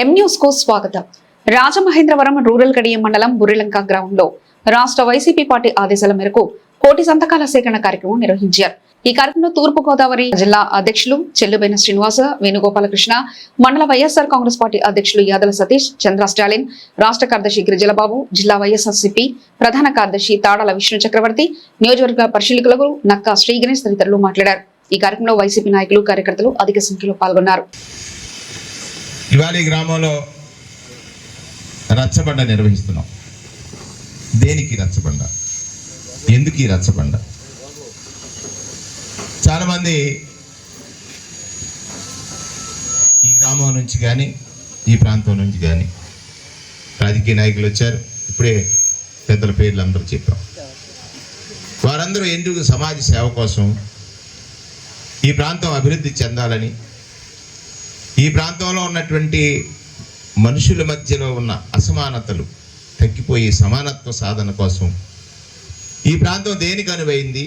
ఎం న్యూస్కు స్వాగతం. రాజమహేంద్రవరం రూరల్ గడియం మండలం బుర్రిలంక గ్రామంలో రాష్ట్ర వైసీపీ పార్టీ ఆదేశాల మేరకు కోటి సంతకాల సేకరణ కార్యక్రమం నిర్వహించారు. ఈ కార్యక్రమంలో తూర్పు గోదావరి జిల్లా అధ్యక్షులు చెల్లుబైన శ్రీనివాస వేణుగోపాలకృష్ణ మండల వైఎస్ఆర్ కాంగ్రెస్ పార్టీ అధ్యక్షులు యాదల సతీష్ చంద్ర స్టాలిన్ రాష్ట్ర కార్యదర్శి గిరిజలబాబు జిల్లా వైఎస్ఆర్సీపీ ప్రధాన కార్యదర్శి తాడల విష్ణు చక్రవర్తి నియోజకవర్గ పరిశీలకులకు నక్కా శ్రీ గణేష్ తదితరులు మాట్లాడారు. ఈ కార్యక్రమంలో వైసీపీ నాయకులు కార్యకర్తలు అధిక సంఖ్యలో పాల్గొన్నారు. ఇవాళ ఈ గ్రామంలో రచ్చబండ నిర్వహిస్తున్నాం. దేనికి రచ్చబండ? ఎందుకు ఈ రచ్చబండ? చాలామంది ఈ గ్రామం నుంచి కానీ ఈ ప్రాంతం నుంచి కానీ రాజకీయ నాయకులు వచ్చారు. ఇప్పుడే పెద్దల పేర్లు అందరూ చెప్పాం. వారందరూ ఎందుకు సమాజ సేవ కోసం ఈ ప్రాంతం అభివృద్ధి చెందాలని ఈ ప్రాంతంలో ఉన్నటువంటి మనుషుల మధ్యలో ఉన్న అసమానతలు తగ్గిపోయి సమానత్వ సాధన కోసం ఈ ప్రాంతం దేనికి అనువైంది?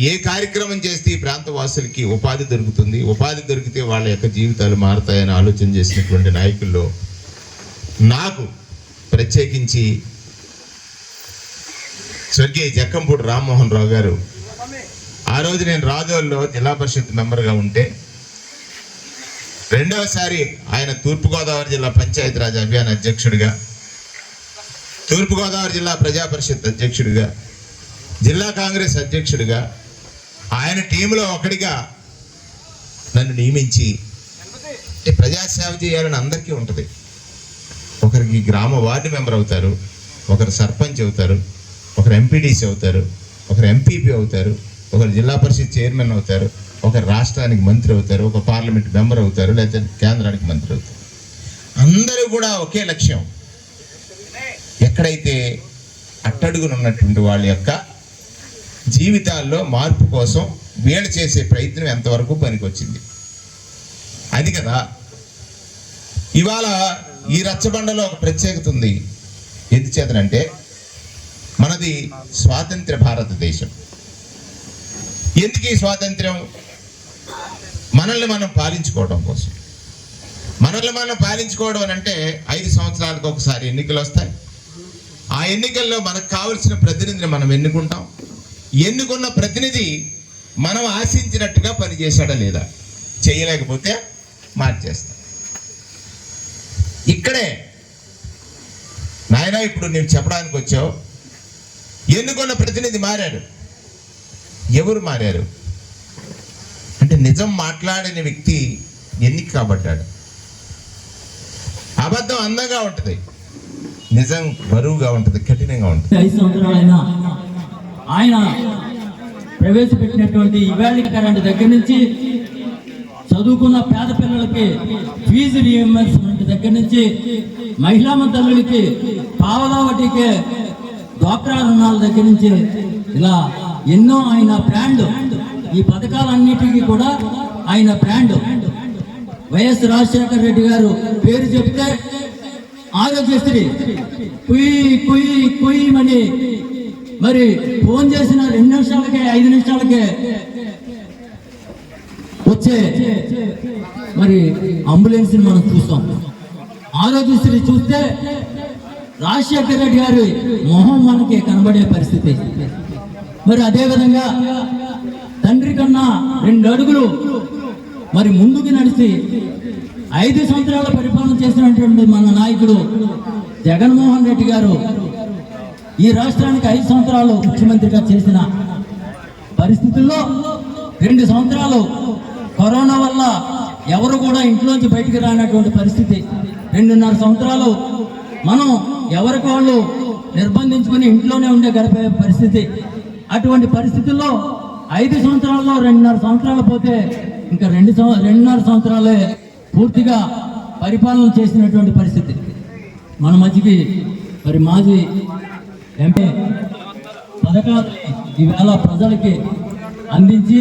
ఏ కార్యక్రమం చేస్తే ఈ ప్రాంత వాసులకి ఉపాధి దొరుకుతుంది? ఉపాధి దొరికితే వాళ్ళ యొక్క జీవితాలు మారుతాయని ఆలోచన చేసినటువంటి నాయకుల్లో నాకు ప్రత్యేకించి స్వర్గీయ జక్కంపూడి రామ్మోహన్ రావు గారు ఆ రోజు నేను రాజోల్లో జిల్లా పరిషత్ మెంబర్గా ఉంటే రెండవసారి ఆయన తూర్పుగోదావరి జిల్లా పంచాయతీరాజ్ అభియాన్ అధ్యక్షుడిగా తూర్పుగోదావరి జిల్లా ప్రజా పరిషత్ అధ్యక్షుడిగా జిల్లా కాంగ్రెస్ అధ్యక్షుడిగా ఆయన టీంలో ఒకడిగా నన్ను నియమించి అంటే ప్రజాసేవ చేయాలని అందరికీ ఉంటుంది. ఒకరికి గ్రామ వార్డు మెంబర్ అవుతారు ఒకరు సర్పంచ్ అవుతారు ఒకరు ఎంపీడీసీ అవుతారు ఒకరు ఎంపీపీ అవుతారు ఒకరు జిల్లా పరిషత్ చైర్మన్ అవుతారు. ఒక రాష్ట్రానికి మంత్రి అవుతారు ఒక పార్లమెంట్ మెంబర్ అవుతారు లేకపోతే కేంద్రానికి మంత్రి అవుతారు. అందరూ కూడా ఒకే లక్ష్యం. ఎక్కడైతే అట్టడుగున ఉన్నటువంటి వాళ్ళ యొక్క జీవితాల్లో మార్పు కోసం వీళ్ళు చేసే ప్రయత్నం ఎంతవరకు పనికొచ్చింది? అది కదా. ఇవాళ ఈ రచ్చబండలో ఒక ప్రత్యేకత ఉంది. ఎందుచేతనంటే మనది స్వాతంత్ర భారతదేశం. ఎందుకు ఈ స్వాతంత్ర్యం? మనల్ని మనం పాలించుకోవడం కోసం. మనల్ని మనం పాలించుకోవడం అని అంటే ఐదు సంవత్సరాలకు ఒకసారి ఎన్నికలు వస్తాయి. ఆ ఎన్నికల్లో మనకు కావలసిన ప్రతినిధిని మనం ఎన్నుకుంటాం. ఎన్నుకున్న ప్రతినిధి మనం ఆశించినట్టుగా పనిచేశాడా లేదా చేయలేకపోతే మార్చేస్తాం. ఇక్కడే నాయన ఇప్పుడు నేను చెప్పడానికి వచ్చావు. ఎన్నుకున్న ప్రతినిధి మారాడు. ఎవరు మారారు? అంటే నిజం మాట్లాడిన వ్యక్తి ఎన్నిక కాబడ్డాడు అబద్ధం అందంగా ఉంటుంది. నిజం బరువుగా ఉంటుంది కఠినంగా ఉంటుంది. ఐదు సంవత్సరాలైనా ఆయన ప్రవేశపెట్టినటువంటి ఇవాళ కరెంట్ దగ్గర నుంచి చదువుకున్న పేద పిల్లలకి ఫీజు రియంబర్స్మెంట్ దగ్గర నుంచి మహిళా తల్లులకి పావలా వడ్డీకే డ్వాక్రా రుణాల దగ్గర నుంచి ఇలా ఎన్నో ఆయన బ్రాండ్ ఈ పథకాలన్నిటికీ కూడా ఆయన బ్రాండ్. వైఎస్ రాజశేఖర రెడ్డి గారు పేరు చెప్తే ఆరోగ్యశ్రీ. కుయ్ కుయ్ కుయ్యమని మరి ఫోన్ చేసిన రెండు నిమిషాలకే ఐదు నిమిషాలకే వచ్చే మరి అంబులెన్స్ మనం చూస్తాం. ఆరోగ్యశ్రీ చూస్తే రాజశేఖర రెడ్డి గారి మొహం మనకి కనబడే పరిస్థితి. మరి అదేవిధంగా తండ్రి కన్నా రెండు అడుగులు. మరి ముందుకు నడిచి ఐదు సంవత్సరాల పరిపాలన చేసినటువంటి మన నాయకుడు జగన్మోహన్ రెడ్డి గారు ఈ రాష్ట్రానికి ఐదు సంవత్సరాలు ముఖ్యమంత్రిగా చేసిన పరిస్థితుల్లో రెండు సంవత్సరాలు కరోనా వల్ల ఎవరు కూడా ఇంట్లోంచి బయటికి రానటువంటి పరిస్థితి. రెండున్నర సంవత్సరాలు మనం ఎవరికి వాళ్ళు నిర్బంధించుకుని ఇంట్లోనే ఉండే గడిపే పరిస్థితి. అటువంటి పరిస్థితుల్లో ఐదు సంవత్సరాల్లో రెండున్నర సంవత్సరాలు పోతే ఇంకా రెండు రెండున్నర సంవత్సరాలే పూర్తిగా పరిపాలన చేసినటువంటి పరిస్థితి. మన మధ్యకి మరి మాజీ ఎంపీ పథకాలు ఈవేళ ప్రజలకి అందించి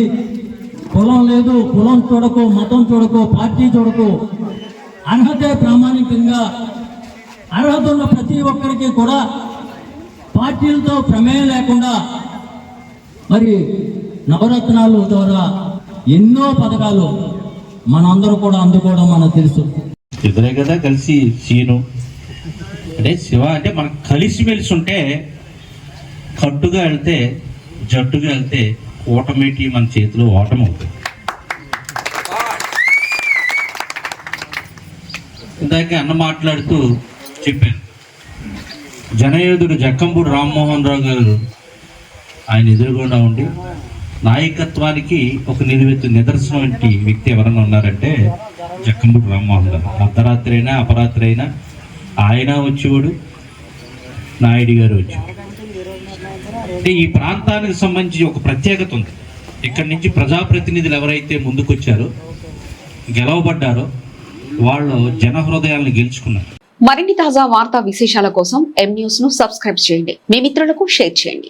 కులం లేదు కులం చూడకు మతం చూడకు పార్టీ చూడకు అర్హతే ప్రామాణికంగా అర్హత ఉన్న ప్రతి ఒక్కరికి కూడా పార్టీలతో ప్రమేయం లేకుండా మరి నవరత్నాలు ద్వారా ఎన్నో పథకాలు మనందరూ కూడా అందుకోవడం మనకు తెలుసు. ఇద్దరే కదా కలిసి సీను. అంటే శివ అంటే మనం కలిసిమెలిసి ఉంటే కట్టుగా వెళ్తే జట్టుగా వెళ్తే ఓటమేటి మన చేతిలో ఓటమి అవుతుంది. ఇందాక అన్న మాట్లాడుతూ చెప్పాను. జనయోధుడు జక్కంపూడి రామ్మోహన్ రావు గారు ఆయన ఎదురుగుండా ఉండి నాయకత్వానికి ఒక నిలువెత్తు నిదర్శనం వంటి వ్యక్తి ఎవరైనా ఉన్నారంటే జక్కంపూడి రామ్మోహన్ గారు అర్ధరాత్రి అయినా అపరాత్రి అయినా ఆయన వచ్చేవాడు నాయుడు గారు వచ్చేవాడు అంటే ఈ ప్రాంతానికి సంబంధించి ఒక ప్రత్యేకత ఉంది. ఇక్కడి నుంచి ప్రజాప్రతినిధులు ఎవరైతే ముందుకొచ్చారో గెలవబడ్డారో వాళ్ళు జన హృదయాలను గెలుచుకున్నారు. మరిన్ని తాజా వార్తా విశేషాల కోసం ఎం న్యూస్ను సబ్స్క్రైబ్ చేయండి. మీ మిత్రులకు షేర్ చేయండి.